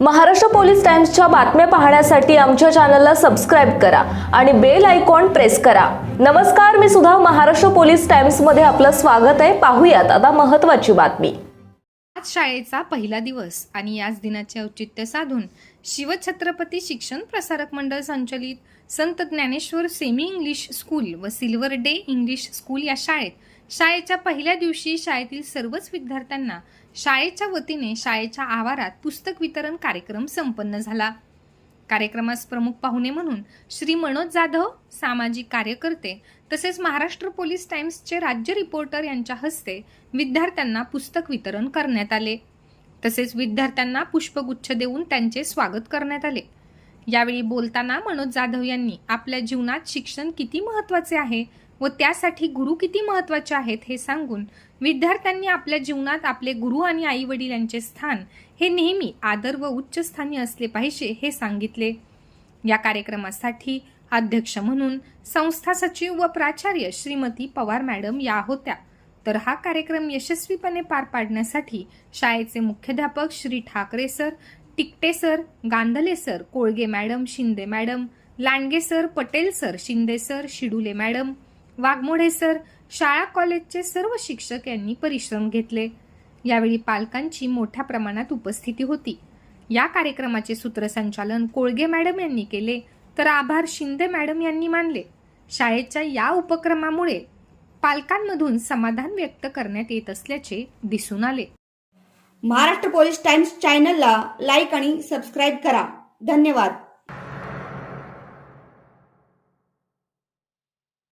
Maharashtra police टाइम्सच्या बातम्या पाहण्यासाठी आमच्या चॅनलला सबस्क्राईब करा आणि बेल आयकॉन प्रेस करा. नमस्कार मी सुद्धा महाराष्ट्र पोलीस टाइम्समध्ये आपलं स्वागत आहे. पाहूयात आता महत्त्वाची बातमी. आज शाळेचा पहिला दिवस आणि याच दिनाचे औचित्य साधून शिवछत्रपती शिक्षण प्रसारक मंडळ संचलित Sant Dnyaneshwar semi English school व सिल्वर डे इंग्लिश स्कूल या शाळेत शाळेच्या पहिल्या दिवशी शाळेतील सर्वच विद्यार्थ्यांना शाळेच्या वतीने शाळेच्या आवारात पुस्तक वितरण कार्यक्रम संपन्न झाला. कार्यक्रमास प्रमुख पाहुणे म्हणून श्री मनोज जाधव सामाजिक कार्यकर्ते तसेच महाराष्ट्र पोलीस टाइम्सचे राज्य रिपोर्टर यांच्या हस्ते विद्यार्थ्यांना पुस्तक वितरण करण्यात आले. तसेच विद्यार्थ्यांना पुष्पगुच्छ देऊन त्यांचे स्वागत करण्यात आले. यावेळी बोलताना मनोज जाधव यांनी आपल्या जीवनात शिक्षण किती महत्त्वाचे आहे व त्यासाठी गुरु किती महत्त्वाचे आहेत हे सांगून विद्यार्थ्यांनी आपल्या जीवनात आपले गुरु आणि आई वडील यांचे स्थान हे नेहमी आदर व उच्च स्थानी असले पाहिजे हे सांगितले. या कार्यक्रमासाठी अध्यक्ष म्हणून संस्था सचिव व प्राचार्य श्रीमती पवार मॅडम या होत्या. तर हा कार्यक्रम यशस्वीपणे पार पाडण्यासाठी शाळेचे मुख्याध्यापक Shri Thackeray sir Tikte sir Gandhale sir Kolge madam Shinde madam Landge sir Patel sir Shinde sir Shidule madam Waghmode sir शाळा कॉलेजचे सर्व शिक्षक यांनी परिश्रम घेतले. यावेळी पालकांची मोठ्या प्रमाणात उपस्थिती होती. या कार्यक्रमाचे सूत्रसंचालन कोळगे मॅडम यांनी केले तर आभार शिंदे मॅडम यांनी मानले. शाळेच्या या उपक्रमामुळे पालकांमधून समाधान व्यक्त करण्यात येत असल्याचे दिसून आले. महाराष्ट्र पोलीस टाइम्स चॅनलला लाईक आणि सबस्क्राईब करा. धन्यवाद.